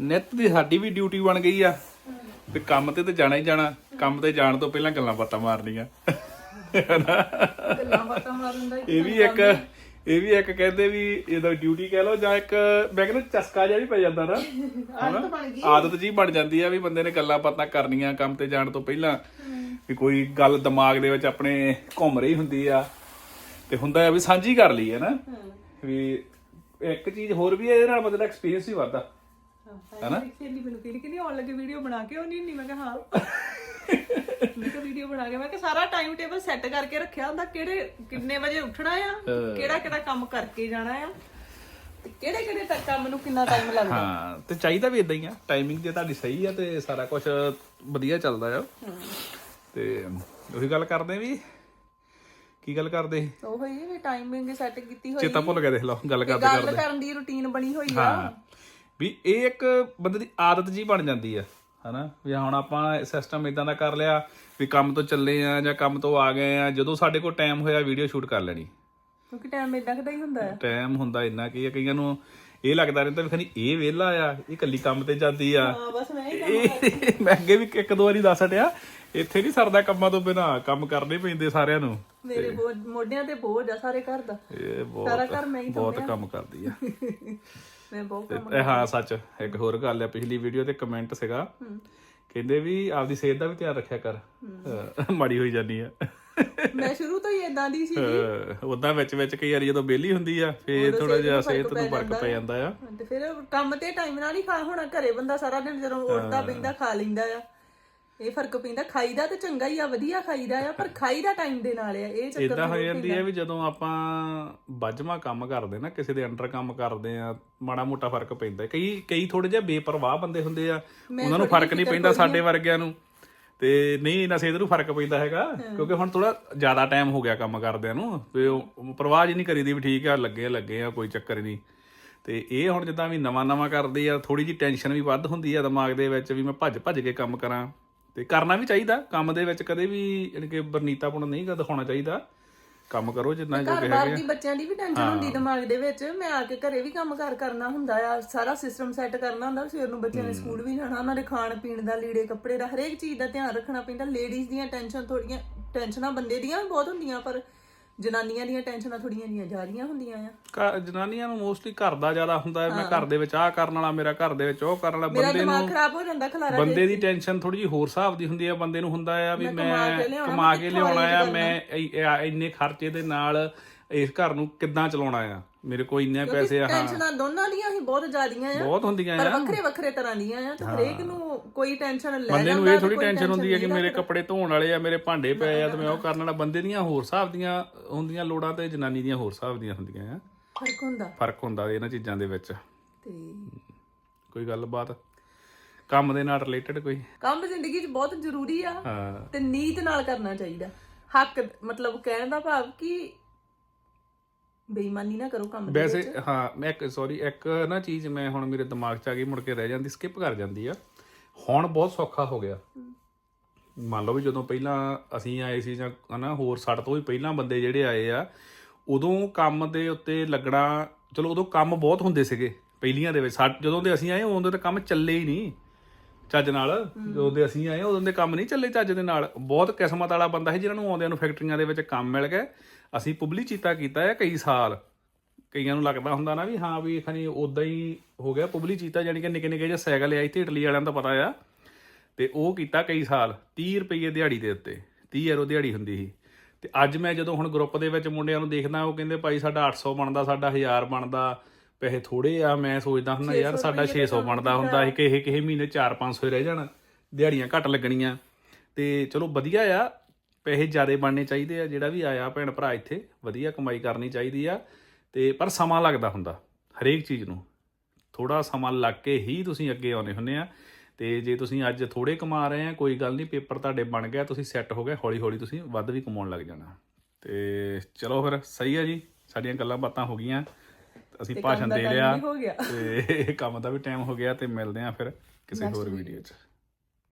ਨਿੱਤ ਦੀ ਸਾਡੀ ਵੀ ਡਿਊਟੀ ਬਣ ਗਈ ਆ। ਵੀ ਕੰਮ ਤੇ ਤੇ ਜਾਣਾ ਹੀ ਜਾਣਾ ਕੰਮ ਤੇ ਜਾਣ ਤੋਂ ਪਹਿਲਾਂ ਗੱਲਾਂ ਬਾਤਾਂ ਮਾਰਨੀਆਂ। ਗੱਲਾਂ ਬਾਤਾਂ ਮਾਰਨ ਦਾ ਇਹ ਵੀ ਇੱਕ ਇਹ ਵੀ ਇੱਕ ਕਹਿੰਦੇ ਵੀ ਇਹਦਾ ਡਿਊਟੀ ਕਹਿ ਲਓ ਜਾਂ ਇੱਕ ਮੈਂ ਕਹਿੰਦਾ ਚਸਕਾ ਜਿਹਾ ਵੀ ਪੈ ਜਾਂਦਾ ਨਾ। ਆਦਤ ਬਣ ਗਈ। ਆਦਤ ਜੀ ਬਣ ਜਾਂਦੀ ਆ ਵੀ ਬੰਦੇ ਨੇ ਗੱਲਾਂ ਬਾਤਾਂ ਕਰਨੀਆਂ ਕੰਮ ਤੇ ਜਾਣ ਤੋਂ ਪਹਿਲਾਂ। ਵੀ ਕੋਈ ਗੱਲ ਦਿਮਾਗ ਦੇ ਵਿੱਚ ਆਪਣੇ ਘੁੰਮ ਰਹੀ ਹੁੰਦੀ ਆ। ਤੇ ਹੁੰਦਾ ਆ ਵੀ ਸਾਂਝੀ ਕਰ ਲਈ ਹੈ। ਨਾ ਵੀ ਇੱਕ ਚੀਜ਼ ਹੋਰ ਵੀ ਹੈ, ਇਹਦੇ ਨਾਲ ਮਤਲਬ ਐਕਸਪੀਰੀਅੰਸ ਵੀ ਵੱਧਦਾ। ਹਨਾ? ਸਹੇਲੀ ਮੈਨੂੰ ਕਿਹੜੀ ਕਿਹੜੀ ਆਉਣ ਲੱਗੇ ਵੀਡੀਓ ਬਣਾ ਕੇ ਉਹ ਨਹੀਂ ਨਹੀਂ ਮੈਂ ਕਿਹਾ ਹਾਂ। ਮੈਂ ਕਿਹਾ ਵੀਡੀਓ ਬਣਾ ਕੇ ਮੈਂ ਕਿਹਾ ਸਾਰਾ ਟਾਈਮ ਟੇਬਲ ਸੈੱਟ ਕਰਕੇ ਰੱਖਿਆ ਹੁੰਦਾ ਕਿਹੜੇ ਕਿੰਨੇ ਵਜੇ ਉੱਠਣਾ ਆ ਕਿਹੜਾ ਕਿਹੜਾ ਕੰਮ ਕਰਕੇ ਜਾਣਾ ਆ ਕਿਹੜੇ ਕਿਹੜੇ ਤੱਕ ਕੰਮ ਨੂੰ ਕਿੰਨਾ ਟਾਈਮ ਲੱਗਦਾ? ਹਾਂ ਤੇ ਚਾਹੀਦਾ ਵੀ ਇਦਾਂ ਹੀ ਆ ਟਾਈਮਿੰਗ ਜੇ ਤੁਹਾਡੀ ਸਹੀ ਆ ਤੇ ਸਾਰਾ ਕੁਝ ਵਧੀਆ ਚੱਲਦਾ ਆ। ਤੇ ਉਹੀ ਗੱਲ ਕਰਦੇ ਵੀ ਕੀ ਗੱਲ ਕਰਦੇ? ਉਹ ਹੀ ਵੀ ਟਾਈਮਿੰਗ ਸੈੱਟ ਕੀਤੀ ਹੋਈ। ਚੇਤਾ ਭੁੱਲ ਗਿਆ ਦੇਖ ਲਓ ਗੱਲ ਕਰਦੇ ਗੱਲ ਕਰਦੇ। ਕਰਨ ਦੀ ਰੁਟੀਨ ਬਣੀ ਹੋਈ ਆ। ਹਾਂ। ਵੀ ਇਹ ਇੱਕ ਬੰਦੇ ਦੀ ਆਦਤ ਜੀ ਬਣ ਜਾਂਦੀ ਆ ਹਨਾ? ਵੀ ਹੁਣ ਆਪਾਂ ਸਿਸਟਮ ਇਦਾਂ ਦਾ ਕਰ ਲਿਆ ਵੀ ਕੰਮ ਤੋਂ ਚੱਲੇ ਆ ਜਾਂ ਕੰਮ ਤੋਂ ਆ ਗਏ ਆ ਜਦੋਂ ਸਾਡੇ ਕੋਲ ਟਾਈਮ ਹੋਇਆ ਵੀਡੀਓ ਸ਼ੂਟ ਕਰ ਲੈਣੀ। ਕਿਉਂਕਿ ਟਾਈਮ ਇਦਾਂ ਕਦਾ ਹੀ ਹੁੰਦਾ ਹੈ। ਟਾਈਮ ਹੁੰਦਾ ਇੰਨਾ ਕੀ ਆ ਕਈਆਂ ਨੂੰ ਇਹ ਲੱਗਦਾ ਰਹਿੰਦਾ ਵੀ ਖਨੀ ਇਹ ਵਿਹਲਾ ਆ ਇਹ ਇਕੱਲੀ ਕੰਮ ਤੇ ਜਾਂਦੀ ਆ। ਹਾਂ ਬਸ ਮੈਂ ਹੀ ਇਹ ਮੈਂ ਅੱਗੇ ਵੀ ਇੱਕ ਦੋ ਵਾਰੀ ਦੱਸ ਹਟਿਆ ਇੱਥੇ ਨਹੀਂ ਸਰਦਾ ਕੰਮਾਂ ਤੋਂ ਬਿਨਾ ਕੰਮ ਕਰਨੇ ਪੈਂਦੇ ਸਾਰਿਆਂ ਨੂੰ। ਮੇਰੇ ਬੋਝ ਮੋਢਿਆਂ ਤੇ ਬੋਝ ਆ ਸਾਰੇ ਘਰ ਦਾ। ਇਹ ਸਾਰਾ ਬਹੁਤ ਘਰ ਮੈਂ ਹੀ ਬਹੁਤ ਕੰਮ ਕਰਦੀ ਆ। ਮੈਂ ਬਹੁਤ ਕੰਮ ਇਹ ਹਾਂ ਸੱਚ ਇੱਕ ਹੋਰ ਗੱਲ ਆ ਪਿਛਲੀ ਵੀਡੀਓ ਤੇ ਕਮੈਂਟ ਸੀਗਾ। ਕਹਿੰਦੇ ਵੀ ਆਪਦੀ ਸਿਹਤ ਦਾ ਵੀ ਧਿਆਨ ਰੱਖਿਆ ਕਰ। ਮਾੜੀ ਹੋਈ ਜਾਂਦੀ ਆ। ਮੈਂ ਸ਼ੁਰੂ ਤੋਂ ਹੀ ਇਦਾਂ ਦੀ ਸੀ ਉਦਾਂ ਵਿੱਚ ਵਿੱਚ ਕਈ ਵਾਰੀ ਜਦੋਂ ਬੇਲੀ ਹੁੰਦੀ ਆ ਫੇਰ ਥੋੜਾ ਜਿਹਾ ਸਿਹਤ ਨੂੰ ਫ਼ਰਕ ਪੈ ਜਾਂਦਾ ਆ। ਤੇ ਫਿਰ ਕੰਮ ਤੇ ਟਾਈਮ ਨਾਲ ਹੀ ਖਾ ਹੋਣਾ ਘਰੇ ਬੰਦਾ ਸਾਰਾ ਦਿਨ ਜਦੋਂ ਉੱਠਦਾ ਬੈਂਦਾ ਖਾ ਲੈਂਦਾ ਆ। ਇਹ ਫ਼ਰਕ ਪੈਂਦਾ ਖਾਈਦਾ ਤੇ ਚੰਗਾ ਹੀ ਆ ਵਧੀਆ ਖਾਈਦਾ ਆ ਪਰ ਖਾਈਦਾ ਟਾਈਮ ਦੇ ਨਾਲ ਆ ਇਹ ਚੱਕਰ ਇਦਾਂ ਹੋ ਜਾਂਦੀ ਹੈ ਵੀ ਜਦੋਂ ਆਪਾਂ ਵੱਜਵਾ ਕੰਮ ਕਰਦੇ ਨਾ ਕਿਸੇ ਦੇ ਅੰਡਰ ਕੰਮ ਕਰਦੇ ਆ ਮਾੜਾ ਮੋਟਾ ਫ਼ਰਕ ਪੈਂਦਾ। ਕਈ ਕਈ ਥੋੜੇ ਜਿਹਾ ਬੇਪਰਵਾਹ ਬੰਦੇ ਹੁੰਦੇ ਆ ਉਹਨਾਂ ਨੂੰ ਫ਼ਰਕ ਨਹੀਂ ਪੈਂਦਾ ਸਾਡੇ ਵਰਗਿਆਂ ਨੂੰ। ਤੇ ਨਹੀਂ ਇਹਨਾਂ ਸਿਹਤ ਨੂੰ ਫ਼ਰਕ ਪੈਂਦਾ ਹੈਗਾ ਕਿਉਂਕਿ ਹੁਣ ਥੋੜਾ ਜ਼ਿਆਦਾ ਟਾਈਮ ਹੋ ਗਿਆ ਕੰਮ ਕਰਦਿਆਂ ਨੂੰ ਤੇ ਉਹ ਪਰਵਾਹ ਜੀ ਨਹੀਂ ਕਰੀਦੀ ਵੀ ਠੀਕ ਆ ਲੱਗੇ ਲੱਗੇ ਆ ਕੋਈ ਚੱਕਰ ਨਹੀਂ। ਤੇ ਇਹ ਹੁਣ ਜਿੱਦਾਂ ਵੀ ਨਵਾਂ ਨਵਾਂ ਕਰਦੇ ਆ ਥੋੜੀ ਜੀ ਟੈਨਸ਼ਨ ਵੀ ਵੱਧ ਹੁੰਦੀ ਆ ਦਿਮਾਗ ਦੇ ਵਿੱਚ ਵੀ ਮੈਂ ਭੱਜ ਭੱਜ ਕੇ ਕੰਮ ਕਰਾਂ। ਤੇ ਕਰਨਾ ਵੀ ਚਾਹੀਦਾ ਕੰਮ ਦੇ ਵਿੱਚ ਕਦੇ ਵੀ ਯਾਨੀ ਕਿ ਬਰਨੀਤਾਪੁਣ ਨਹੀਂ ਗਾ ਦਿਖਾਉਣਾ ਚਾਹੀਦਾ। ਕੰਮ ਕਰੋ ਜਿੰਨਾ ਜੋ ਘਰ ਬਾਰ ਦੀ ਬੱਚਿਆਂ ਦੀ ਵੀ ਟੈਨਸ਼ਨ ਹੁੰਦੀ ਦਿਮਾਗ ਦੇ ਵਿੱਚ। ਮੈਂ ਆ ਕੇ ਘਰੇ ਵੀ ਕੰਮ ਕਾਰ ਕਰਨਾ ਹੁੰਦਾ ਆ ਸਾਰਾ ਸਿਸਟਮ ਸੈੱਟ ਕਰਨਾ ਹੁੰਦਾ ਸਵੇਰ ਨੂੰ ਬੱਚਿਆਂ ਨੇ ਸਕੂਲ ਵੀ ਜਾਣਾ ਉਹਨਾਂ ਦੇ ਖਾਣ ਪੀਣ ਦਾ ਲੀੜੇ ਕੱਪੜੇ ਦਾ ਹਰੇਕ ਚੀਜ਼ ਦਾ ਧਿਆਨ ਰੱਖਣਾ ਪੈਂਦਾ। ਲੇਡੀਜ਼ ਦੀਆਂ ਟੈਨਸ਼ਨ ਥੋੜੀਆਂ ਟੈਨਸ਼ਨਾਂ ਬੰਦੇ ਦੀਆਂ ਵੀ ਬਹੁਤ ਹੁੰਦੀਆਂ ਪਰ ਜਨਾਨੀਆਂ ਦੀਆਂ ਟੈਨਸ਼ਨਾਂ ਥੋੜੀਆਂ ਜੀਆਂ ਜ਼ਿਆਦੀਆਂ ਹੁੰਦੀਆਂ ਆ। ਘਰ- ਜਨਾਨੀਆਂ ਨੂੰ ਮੋਸਟਲੀ ਘਰ ਦਾ ਜ਼ਿਆਦਾ ਹੁੰਦਾ ਹੈ ਮੈਂ ਘਰ ਦੇ ਵਿੱਚ ਆਹ ਕਰਨ ਵਾਲਾ ਮੇਰਾ ਘਰ ਦੇ ਵਿੱਚ ਉਹ ਕਰਨ ਵਾਲਾ। ਮੇਰਾ ਬੰਦੇ ਦਿਮਾਗ ਨੂੰ ਖਰਾਬ ਹੋ ਜਾਂਦਾ ਖਲਾਰਾ ਬੰਦੇ ਦੀ ਟੈਨਸ਼ਨ ਥੋੜੀ ਜਿਹੀ ਹੋਰ ਹਿਸਾਬ ਦੀ ਹੁੰਦੀ ਹੈ ਬੰਦੇ ਨੂੰ ਹੁੰਦਾ ਆ ਵੀ ਕਮਾ ਮੈਂ ਕੇ ਲਿਆਉਣਾ, ਕਮਾ ਕੇ ਕਿੱਥੋਂ ਲਿਆਉਣਾ ਆ ਮੈਂ ਇ- ਆ ਇੰਨੇ ਖਰਚੇ ਦੇ ਨਾਲ ਇਸ ਘਰ ਨੂੰ ਕਿੱਦਾਂ ਚਲਾਉਣਾ ਆ? ਮੇਰੇ ਕੋਲ ਇੰਨੇ ਪੈਸੇ ਆ ਹਾਂ। ਟੈਨਸ਼ਨਾਂ ਦੋਨਾਂ ਦੀਆਂ ਹੀ ਬਹੁਤ ਜ਼ਿਆਦੀਆਂ ਆ। ਬਹੁਤ ਹੁੰਦੀਆਂ ਪਰ ਆ। ਵੱਖਰੇ ਵੱਖਰੇ ਤਰ੍ਹਾਂ ਦੀਆਂ ਆ ਤੇ ਹਰੇਕ ਨੂੰ ਕੋਈ ਟੈਨਸ਼ਨ ਲੈ ਬੰਦੇ ਨੂੰ ਇਹ ਥੋੜੀ ਟੈਨਸ਼ਨ ਹੁੰਦੀ ਹੈ ਕਿ ਮੇਰੇ ਕੱਪੜੇ ਧੋਣ ਵਾਲੇ ਆ ਮੇਰੇ ਭਾਂਡੇ ਪਏ ਆ ਤੇ ਮੈਂ ਉਹ ਕਰਨ ਵਾਲਾ। ਬੰਦੇ ਦੀਆਂ ਹੋਰ ਹਿਸਾਬ ਦੀਆਂ ਹੁੰਦੀਆਂ ਲੋੜਾਂ ਤੇ ਜਨਾਨੀ ਦੀਆਂ ਹੋਰ ਹਿਸਾਬ ਦੀਆਂ ਹੁੰਦੀਆਂ ਆ। ਫ਼ਰਕ ਹੁੰਦਾ। ਫ਼ਰਕ ਹੁੰਦਾ ਇਹਨਾਂ ਚੀਜ਼ਾਂ ਦੇ ਵਿੱਚ। ਤੇ ਕੋਈ ਗੱਲਬਾਤ? ਕੰਮ ਦੇ ਨਾਲ ਰਿਲੇਟਡ ਕੋਈ? ਕੰਮ ਜ਼ਿੰਦਗੀ 'ਚ ਬਹੁਤ ਜ਼ਰੂਰੀ ਆ ਹਾਂ। ਤੇ ਨੀਤ ਨਾਲ ਕਰਨਾ ਚਾਹੀਦਾ। ਹੱਕ ਮਤਲਬ ਕਹਿਣ ਦਾ ਭਾਵ ਕਿ ਬੇਈਮਾਨੀ ਨਾ ਕਰੋ ਕੰਮ ਦੇ ਵੈਸੇ ਹਾਂ ਮੈਂ ਇੱਕ ਸੌਰੀ ਇੱਕ ਨਾ ਚੀਜ਼ ਮੈਂ ਹੁਣ ਮੇਰੇ ਦਿਮਾਗ 'ਚ ਆ ਗਈ ਮੁੜ ਕੇ ਰਹਿ ਜਾਂਦੀ ਸਕਿਪ ਕਰ ਜਾਂਦੀ ਆ। ਹੁਣ ਬਹੁਤ ਸੌਖਾ ਹੋ ਗਿਆ। ਮੰਨ ਲਓ ਵੀ ਜਦੋਂ ਪਹਿਲਾਂ ਅਸੀਂ ਆਏ ਸੀ ਜਾਂ ਹਨਾ ਹੋਰ ਸਾਡੇ ਤੋਂ ਵੀ ਪਹਿਲਾਂ ਬੰਦੇ ਜਿਹੜੇ ਆਏ ਆ ਉਦੋਂ ਕੰਮ ਦੇ ਉੱਤੇ ਲੱਗਣਾ ਚਲੋ ਉਦੋਂ ਕੰਮ ਬਹੁਤ ਹੁੰਦੇ ਸੀਗੇ ਪਹਿਲੀਆਂ ਦੇ ਵਿੱਚ। ਸਾ- ਜਦੋਂ ਦੇ ਅਸੀਂ ਆਏ ਉਦੋਂ ਦੇ ਕੰਮ ਚੱਲੇ ਹੀ ਨਹੀਂ। ਚੱਜ ਨਾਲ, ਜਦੋਂ ਦੇ ਅਸੀਂ ਆਏ, ਉਦੋਂ ਦੇ ਕੰਮ ਨਹੀਂ ਚੱਲੇ ਚੱਜ ਦੇ ਨਾਲ। ਬਹੁਤ ਕਿਸਮਤ ਵਾਲਾ ਬੰਦਾ ਸੀ ਜਿਹਨਾਂ ਨੂੰ ਆਉਂਦਿਆਂ ਨੂੰ ਫੈਕਟਰੀਆਂ ਦੇ ਵਿੱਚ ਕੰਮ ਮਿਲ ਗਿਆ। ਅਸੀਂ ਪਬਲਿਚੀਤਾ ਕੀਤਾ ਹੈ ਕਈ ਸਾਲ। ਕਈਆਂ ਨੂੰ ਲੱਗਦਾ ਹੁੰਦਾ ਨਾ ਵੀ ਹਾਂ ਵੀ ਖਣੀ ਉਦਾਂ ਹੀ ਹੋ ਗਿਆ। ਪਬਲਿਚੀਤਾ ਜਾਨੀ ਕਿ ਨਿੱਕੇ ਨਿੱਕੇ ਜਿਹੇ ਸਾਈਕਲ ਆਈ ਤੇ ਇਟਲੀ ਵਾਲਿਆਂ ਦਾ ਪਤਾ ਆ। ਤੇ ਉਹ ਕੀਤਾ ਕਈ ਸਾਲ 30 ਰੁਪਏ ਦਿਹਾੜੀ ਦੇ ਉੱਤੇ 30 ਯੂਰੋ ਦਿਹਾੜੀ ਹੁੰਦੀ ਸੀ। ਤੇ ਅੱਜ ਮੈਂ ਜਦੋਂ ਹੁਣ ਗਰੁੱਪ ਦੇ ਵਿੱਚ ਮੁੰਡਿਆਂ ਨੂੰ ਦੇਖਦਾ, ਉਹ ਕਹਿੰਦੇ ਭਾਈ ਸਾਡਾ 800 ਬਣਦਾ, ਸਾਡਾ 1000 ਬਣਦਾ। ਪੈਸੇ ਥੋੜੇ ਆ ਮੈਂ ਸੋਚਦਾ ਹੁੰਦਾ ਯਾਰ ਸਾਡਾ 600 ਬਣਦਾ ਹੁੰਦਾ। ਸੀ ਕਿਸੇ ਕਿਸੇ ਮਹੀਨੇ 4-500 ਰਹਿ ਜਾਣਾ ਦਿਹਾੜੀਆਂ ਘੱਟ ਲੱਗਣੀਆਂ। ਤੇ ਚਲੋ ਵਧੀਆ ਆ ਪੈਸੇ ਜ਼ਿਆਦੇ ਬਣਨੇ ਚਾਹੀਦੇ ਆ ਜਿਹੜਾ ਵੀ ਆਇਆ ਭੈਣ ਭਰਾ ਇੱਥੇ ਵਧੀਆ ਕਮਾਈ ਕਰਨੀ ਚਾਹੀਦੀ ਆ। ਤੇ ਪਰ ਸਮਾਂ ਲੱਗਦਾ ਹੁੰਦਾ ਹਰੇਕ ਚੀਜ਼ ਨੂੰ। ਥੋੜਾ ਸਮਾਂ ਲੱਗ ਕੇ ਹੀ ਤੁਸੀਂ ਅੱਗੇ ਆਉਨੇ ਹੁੰਨੇ ਆ। ਤੇ ਜੇ ਤੁਸੀਂ ਅੱਜ ਥੋੜੇ ਕਮਾ ਰਹੇ ਆ ਕੋਈ ਗੱਲ ਨਹੀਂ ਪੇਪਰ ਤੁਹਾਡੇ ਬਣ ਗਿਆ ਤੁਸੀਂ ਸੈੱਟ ਹੋ ਗਏ ਹੌਲੀ ਹੌਲੀ ਤੁਸੀਂ ਵੱਧ ਵੀ ਕਮਾਉਣ ਲੱਗ ਜਾਣਾ। ਤੇ ਚਲੋ ਫਿਰ ਸਹੀ ਹੈ ਜੀ ਸਾਡੀਆਂ ਗੱਲਾਂ ਬਾਤਾਂ ਹੋ ਗਈਆਂ। ਅਸੀਂ ਭਾਸ਼ਣ ਦੇ ਲਿਆ ਤੇ ਕੰਮ ਦਾ ਵੀ ਟਾਈਮ ਹੋ ਗਿਆ ਤੇ ਮਿਲਦੇ ਆ ਫਿਰ ਕਿਸੇ ਹੋਰ ਵੀਡੀਓ 'ਚ।